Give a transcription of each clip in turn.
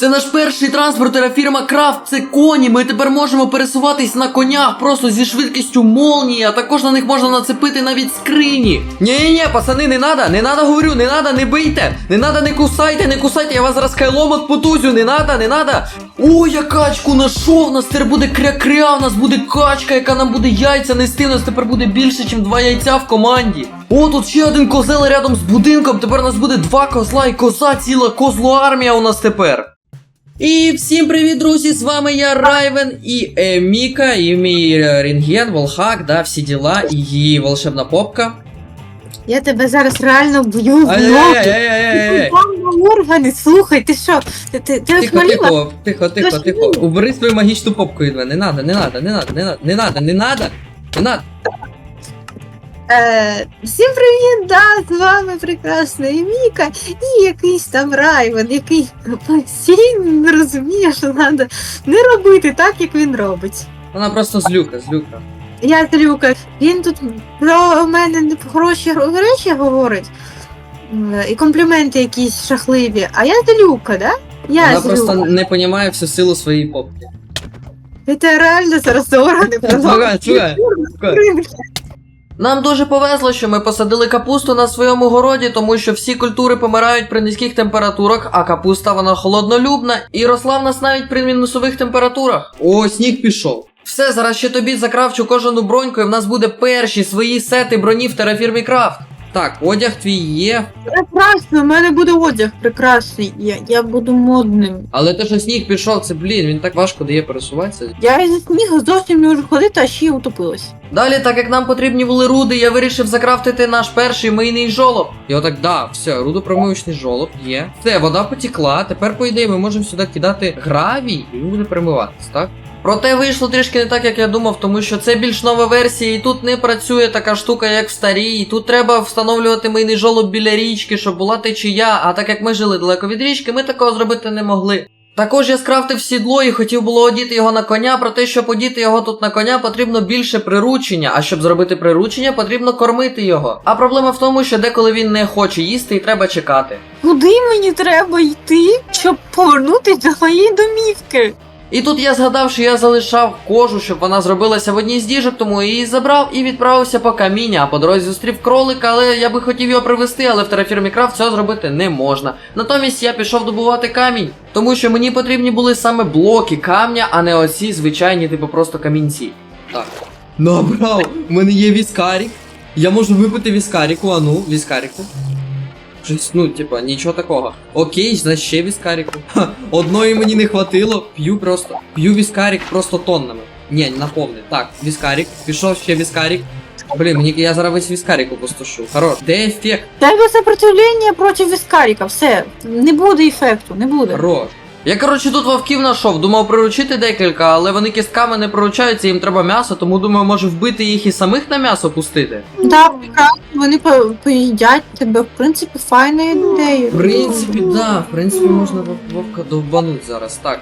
Це наш перший транспорт фірма Крафт, це коні. Ми тепер можемо пересуватись на конях просто зі швидкістю молнії, а також на них можна нацепити навіть скрині. Ні-ні-ні, пацани, не надо, не надо, говорю, не надо, не бийте, не надо, не кусайте, не кусайте, я вас зараз кайлом отпутузю, не надо, не надо. О, я качку нашов, у нас тепер буде кря-кря, у нас буде качка, яка нам буде яйця нести, у нас тепер буде більше, ніж два яйця в команді. О, тут ще один козел рядом з будинком, тепер у нас буде два козла і коза, ціла козлоармія у нас тепер. І всім привіт, друзі! З вами я Райвен і е, Міка, і мій е, рентген, волхак, да, всі діла, і її волшебна попка. Я тебе зараз реально б'ю в ноги. Органи, слухай, ти що? Ти, ти, ти Тихо, тихо, тихо, тихо, тихо. Убери свою магічну попку від мене. Не надо, не надо, не надо, не надо, не надо, не надо, не надо. Е, всім привіт, да, з вами прекрасна Міка і якийсь там Райвен, який постійно не розуміє, що треба не робити так, як він робить. Вона просто злюка, злюка. Я Злюка, він тут про мене хороші речі говорить. І компліменти якісь шахливі. А я Злюка, да? Я Вона Злюка. просто не розуміє всю силу своєї попки. Це реально зараз органи. Нам дуже повезло, що ми посадили капусту на своєму городі, тому що всі культури помирають при низьких температурах, а капуста вона холоднолюбна і росла в нас навіть при мінусових температурах. О, сніг пішов. Все, зараз ще тобі закравчу кожану броньку, і в нас буде перші свої сети бронів в терафірмі Крафт. Так, одяг твій є, Прекрасно, у мене буде одяг прекрасний. Я, я буду модним. але те, що сніг пішов, це блін, він так важко дає пересуватися. Я із снігу зовсім не можу ходити, а ще й утопилась. Далі, так як нам потрібні були руди, я вирішив закрафтити наш перший мийний жолоб. І отак, да, все, рудопромивочний жолоб є. Все, вода потекла. Тепер, по ідеї, ми можемо сюди кидати гравій, і він буде перемиватись, так? Проте вийшло трішки не так, як я думав, тому що це більш нова версія, і тут не працює така штука, як в старій. І тут треба встановлювати мийний жолоб біля річки, щоб була течія. А так як ми жили далеко від річки, ми такого зробити не могли. Також я скрафтив сідло і хотів було одіти його на коня, проте, щоб одіти його тут на коня, потрібно більше приручення, а щоб зробити приручення, потрібно кормити його. А проблема в тому, що деколи він не хоче їсти і треба чекати. Куди мені треба йти, щоб повернутися до моєї домівки? І тут я згадав, що я залишав кожу, щоб вона зробилася в одній з діжок, тому я її забрав і відправився по каміння. А по дорозі зустрів кролика, але я би хотів його привезти, але в терафірмі Крафт цього зробити не можна. Натомість я пішов добувати камінь, тому що мені потрібні були саме блоки камня, а не оці звичайні, типу просто камінці. Так. Набрав, у мене є віскарік. Я можу випити віскаріку, а ну, віскаріку. Щось, ну, типа, нічого такого. Окей, значить ще віскаріку. Ха, одної мені не хватило, п'ю просто. П'ю віскарік просто тоннами. Ні, наповни. Так, віскарік. Пішов ще віскарік. Блін, мені я зараз весь віскарік опустошу. Хорош. Де ефект? Тебе сопротивлення проти віскаріка, все, не буде ефекту, не буде. Хорош. Я, коротше, тут вовків нашов, думав приручити декілька, але вони кістками не приручаються, їм треба м'ясо, тому думаю, може вбити їх і самих на м'ясо пустити. Так, прекрасно, вони по- поїдять тебе, в принципі, файна ідея. В принципі, да, в принципі, можна вов- вовка довбануть зараз. Так.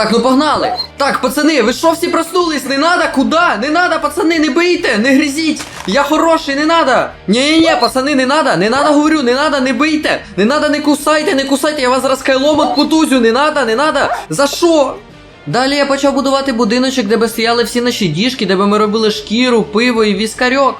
Так, ну погнали! Так, пацани, ви що всі проснулись? Не надо, куди? Не надо, пацани, не бийте, не гризіть! Я хороший, не надо! Ні-ні-ні, пацани, не надо, не надо, говорю, не надо, не бийте! Не надо, не кусайте, не кусайте, я вас зараз кайлом отпутузю, не надо, не надо! За що? Далі я почав будувати будиночок, де би стояли всі наші діжки, де би ми робили шкіру, пиво і віскарьок.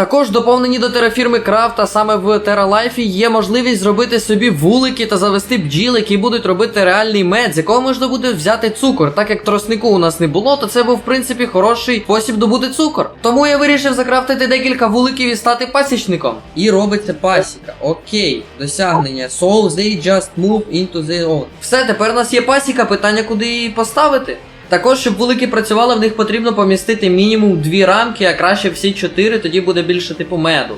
Також доповнені до терафірми Крафта саме в Тералайфі є можливість зробити собі вулики та завести бджіл, які будуть робити реальний мед, з якого можна буде взяти цукор. Так як троснику у нас не було, то це був в принципі хороший спосіб добути цукор. Тому я вирішив закрафтити декілька вуликів і стати пасічником. І робиться пасіка. Окей, досягнення. So they just move into the own. Все, тепер у нас є пасіка, питання куди її поставити. Також, щоб вулики працювали, в них потрібно помістити мінімум дві рамки, а краще всі чотири, тоді буде більше типу меду.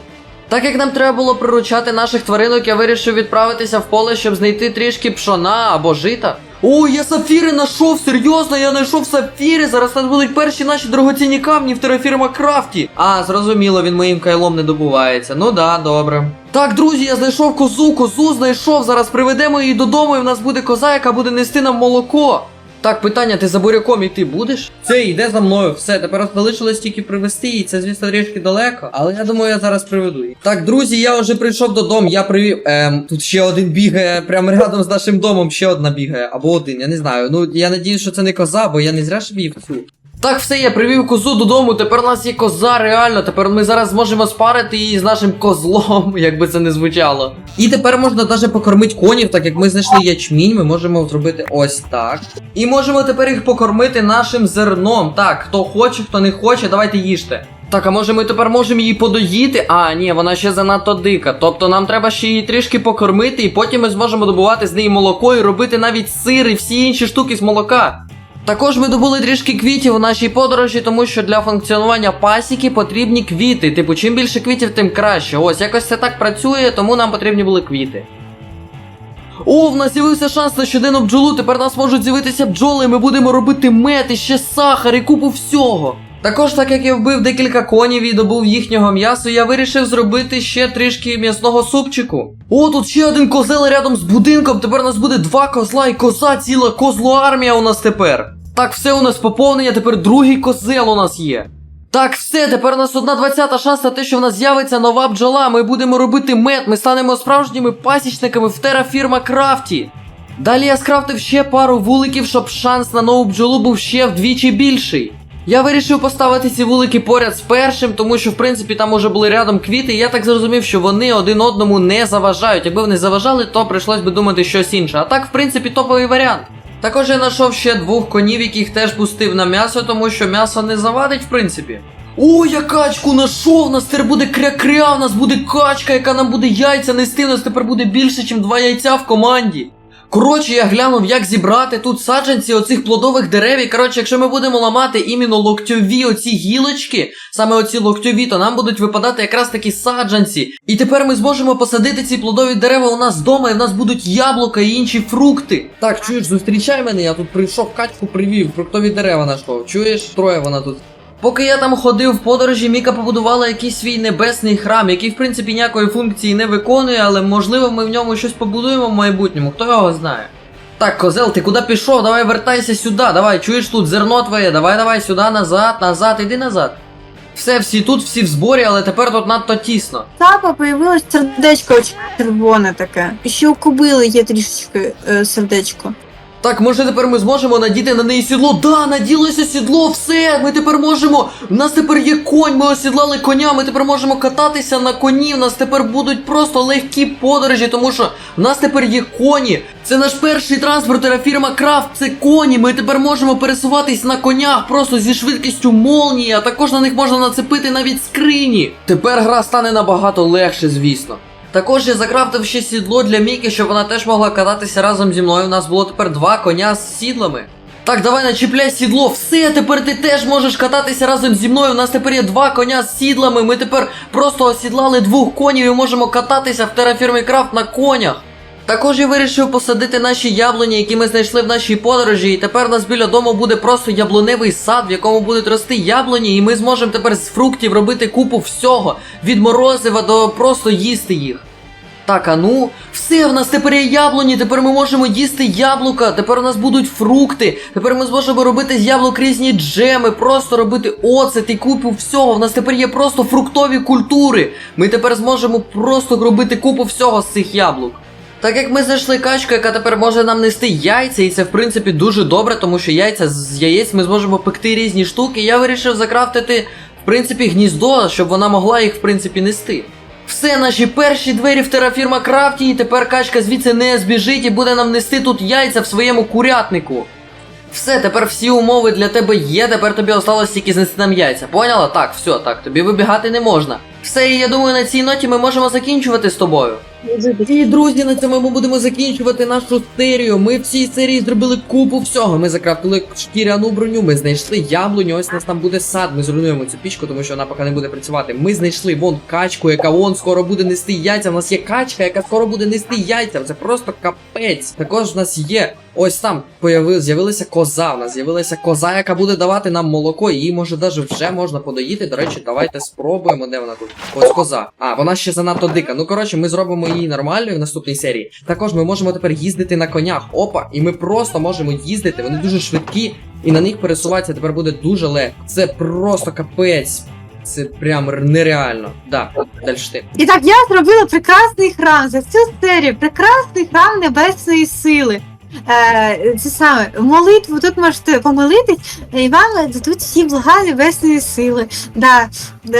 Так як нам треба було приручати наших тваринок, я вирішив відправитися в поле, щоб знайти трішки пшона або жита. О, я сапфіри знайшов, серйозно, я знайшов сапфіри. Зараз нас будуть перші наші дорогоцінні камні в терафірма Крафті. А, зрозуміло, він моїм кайлом не добувається. Ну да, добре. Так, друзі, я знайшов козу, козу знайшов. Зараз приведемо її додому, і в нас буде коза, яка буде нести нам молоко. Так, питання, ти за буряком іти будеш? Це йде за мною, все, тепер залишилось тільки привезти її, це звісно трішки далеко, але я думаю, я зараз приведу її. Так, друзі, я вже прийшов додому, я привів. Ем, тут ще один бігає, прямо рядом з нашим домом ще одна бігає, або один, я не знаю. Ну, я надію, що це не коза, бо я не зря ж вів цю. Так, все, я привів козу додому, тепер у нас є коза, реально. Тепер ми зараз зможемо спарити її з нашим козлом, як би це не звучало. І тепер можна навіть покормити конів, так як ми знайшли ячмінь, ми можемо зробити ось так. І можемо тепер їх покормити нашим зерном. Так, хто хоче, хто не хоче, давайте їжте. Так, а може ми тепер можемо її подоїти? А, ні, вона ще занадто дика. Тобто нам треба ще її трішки покормити, і потім ми зможемо добувати з неї молоко і робити навіть сир і всі інші штуки з молока. Також ми добули трішки квітів у нашій подорожі, тому що для функціонування пасіки потрібні квіти. Типу, чим більше квітів, тим краще. Ось якось це так працює, тому нам потрібні були квіти. О, в нас з'явився шанс на щоденну бджолу. Тепер нас можуть з'явитися бджоли, і ми будемо робити мед і ще сахар і купу всього. Також, так як я вбив декілька конів і добув їхнього м'ясу, я вирішив зробити ще трішки м'ясного супчику. О, тут ще один козел рядом з будинком. Тепер у нас буде два козла і коза, ціла козлоармія у нас тепер. Так, все у нас поповнення, тепер другий козел у нас є. Так, все, тепер у нас одна двадцята шанс на те, що в нас з'явиться нова бджола. Ми будемо робити мед, ми станемо справжніми пасічниками в терафірма Крафті. Далі я скрафтив ще пару вуликів, щоб шанс на нову бджолу був ще вдвічі більший. Я вирішив поставити ці вулики поряд з першим, тому що в принципі там уже були рядом квіти, і я так зрозумів, що вони один одному не заважають. Якби вони заважали, то прийшлось би думати щось інше. А так, в принципі, топовий варіант. Також я знайшов ще двох конів, яких теж пустив на м'ясо, тому що м'ясо не завадить, в принципі. О, я качку знайшов! У нас тепер буде кря-кря, у нас буде качка, яка нам буде яйця нести. У нас тепер буде більше, ніж два яйця в команді. Коротше, я глянув, як зібрати тут саджанці оцих плодових дерев. І коротше, якщо ми будемо ламати іменно локтьові оці гілочки, саме оці локтьові, то нам будуть випадати якраз такі саджанці. І тепер ми зможемо посадити ці плодові дерева у нас вдома, і в нас будуть яблука і інші фрукти. Так, чуєш, зустрічай мене, я тут прийшов, качку привів, фруктові дерева знайшов. Чуєш, троє вона тут. Поки я там ходив в подорожі, Міка побудувала якийсь свій небесний храм, який в принципі ніякої функції не виконує, але можливо ми в ньому щось побудуємо в майбутньому, хто його знає. Так, козел, ти куди пішов? Давай вертайся сюди, давай, чуєш тут зерно твоє, давай, давай сюди, назад, назад, іди назад. Все, всі тут, всі в зборі, але тепер тут надто тісно. Тапа появилось сердечко червоне таке. Ще у кобили є трішечки е, сердечко. Так, може тепер ми зможемо надіти на неї сідло? Да, наділося сідло, все, ми тепер можемо. У нас тепер є конь, ми осідлали коня, ми тепер можемо кататися на коні. У нас тепер будуть просто легкі подорожі, тому що в нас тепер є коні. Це наш перший транспортер, фірма Крафт, це коні. Ми тепер можемо пересуватись на конях просто зі швидкістю молнії, а також на них можна нацепити навіть скрині. Тепер гра стане набагато легше, звісно. Також я закрафтив ще сідло для Міки, щоб вона теж могла кататися разом зі мною. У нас було тепер два коня з сідлами. Так, давай начіпляй сідло. Все, тепер ти теж можеш кататися разом зі мною. У нас тепер є два коня з сідлами. Ми тепер просто осідлали двох конів і можемо кататися в терафірмі Крафт на конях. Також я вирішив посадити наші яблуні, які ми знайшли в нашій подорожі, і тепер у нас біля дому буде просто яблуневий сад, в якому будуть рости яблуні, і ми зможемо тепер з фруктів робити купу всього, від морозива до просто їсти їх. Так, а ну, все, в нас тепер є яблуні, тепер ми можемо їсти яблука, тепер у нас будуть фрукти, тепер ми зможемо робити з яблук різні джеми, просто робити оцет і купу всього. В нас тепер є просто фруктові культури. Ми тепер зможемо просто робити купу всього з цих яблук. Так як ми знайшли качку, яка тепер може нам нести яйця, і це в принципі дуже добре, тому що яйця з яєць ми зможемо пекти різні штуки. Я вирішив закрафтити, в принципі, гніздо, щоб вона могла їх в принципі нести. Все, наші перші двері в терафірма Крафті, і тепер качка звідси не збіжить і буде нам нести тут яйця в своєму курятнику. Все, тепер всі умови для тебе є, тепер тобі осталось тільки знести нам яйця. Поняла? Так, все, так, тобі вибігати не можна. Все, і я думаю, на цій ноті ми можемо закінчувати з тобою. І друзі, на цьому ми будемо закінчувати нашу серію. Ми в цій серії зробили купу всього. Ми закрафтили шкіряну броню, ми знайшли яблуню. Ось у нас там буде сад. Ми зруйнуємо цю пічку, тому що вона поки не буде працювати. Ми знайшли вон качку, яка вон скоро буде нести яйця. У нас є качка, яка скоро буде нести яйця. Це просто капець. Також в нас є. Ось там з'явилася коза. У нас з'явилася коза, яка буде давати нам молоко. Її може навіть вже можна подоїти. До речі, давайте спробуємо. Де вона тут? Ось коза. А, вона ще занадто дика. Ну коротше, ми зробимо її нормальною в наступній серії. Також ми можемо тепер їздити на конях. Опа, і ми просто можемо їздити. Вони дуже швидкі, і на них пересуватися тепер буде дуже легко. Це просто капець. Це прям нереально. Да, далі ти. І так, я зробила прекрасний храм за всю серію. Прекрасний храм небесної сили. Е, це саме молитву тут можете помолитись, і вам дадуть всі блага небесної сили. Да,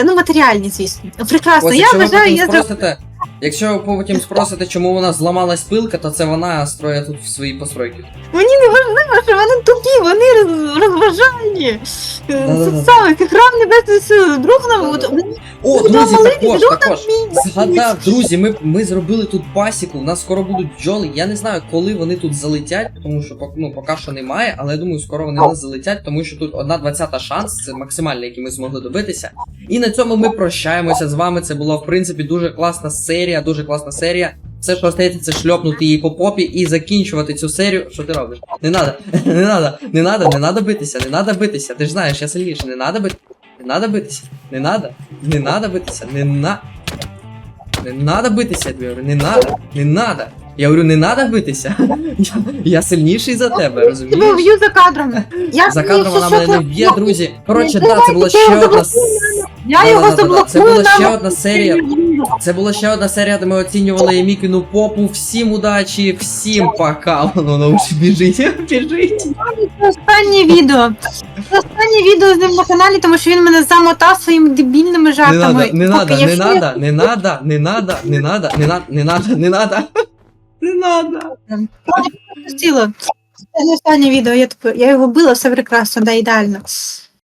ну матеріальні, звісно. Прекрасно. Ось, я вважаю, я зробила. Якщо ви потім спросите, чому вона зламалась пилка, то це вона строє тут в свої постройки. Мені не важливо, що вони тупі, вони роз- розважальні. Це Да-да-да. саме. Друг нам от, О, друзі, молитись, також, також. Згадав, друзі, ми, ми зробили тут пасіку, у нас скоро будуть бджоли. Я не знаю, коли вони тут залетять, тому що пок- ну, поки що немає, але я думаю, скоро вони нас залетять, тому що тут одна двадцята шанс, це максимальний, який ми змогли добитися. І на цьому ми прощаємося з вами. Це була, в принципі, дуже класна серія, дуже класна серія. Все, що остається, це шльопнути її по попі і закінчувати цю серію. Що ти робиш? Не надо, не надо, не надо, не надо битися, не надо битися. Ти ж знаєш, я сильніше, не надо битися. Не надо битися, не надо, не надо битися, не на. Не надо битися, я не надо, не надо. Я говорю, не надо битися. Я, я сильніший за тебе, тебе розумієш? вб'ю за кадром. Я За кадром вона мене не вб'є, друзі. Коротше, да, це була ще одна. с- Я його Да-да-да-да, Це заблокую була ще одна серія. Це була ще одна серія, де ми оцінювали Емікіну попу. Всім удачі, всім пока. Воно воно вже біжить, біжить. останнє відео. Це останнє відео з ним на каналі, тому що він мене замотав своїми дебільними Не жартами. надо, не Поки надо, не надо, не надо, не надо, не надо, не надо, не надо, не надо. Не надо. пропустила. Це останнє відео, я, я його била, все прекрасно, да, ідеально.